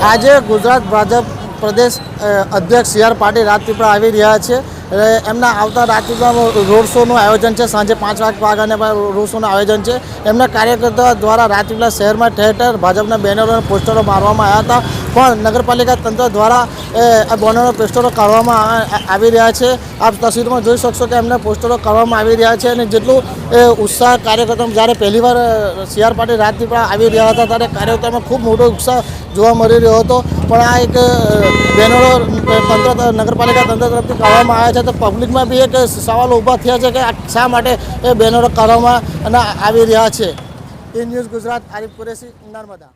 આજે ગુજરાત ભાજપ પ્રદેશ અધ્યક્ષ C R Patil Rajpipla આવી રહ્યા છે એમના આવતા રાજપીપળામાં રોડ શોનું આયોજન છે. સાંજે પાંચ વાગ વાગ્યાને રોડ શોનું આયોજન છે. એમના કાર્યકર્તા દ્વારા રાજપીપળા શહેરમાં ઠેર ઠેર ભાજપના બેનરો અને પોસ્ટરો મારવામાં આવ્યા હતા. પણ નગરપાલિકા તંત્ર દ્વારા એ, આ બોનરો પોસ્ટરો કાઢવામાં આવી રહ્યા છે. આપ તસવીરમાં જોઈ શકશો કે એમને પોસ્ટરો કાઢવામાં આવી રહ્યા છે અને જેટલું એ, ઉત્સાહ કાર્યક્રમ જ્યારે પહેલીવાર સી આર પાટીલ રાજપીપળા આવી રહ્યા હતા ત્યારે કાર્યકર્તામાં ખૂબ મોટો ઉત્સાહ જોવા મળી રહ્યો હતો. પણ આ એક બેનરો તંત્ર નગરપાલિકા તંત્ર તરફથી કાઢવામાં આવ્યા છે. તો પબ્લિકમાં બી એક સવાલો ઊભા થયા છે કે શા માટે એ બેનરો કાઢવામાં આવી રહ્યા છે. એ ન્યૂઝ ગુજરાત આરિફ કુરેશી નર્મદા.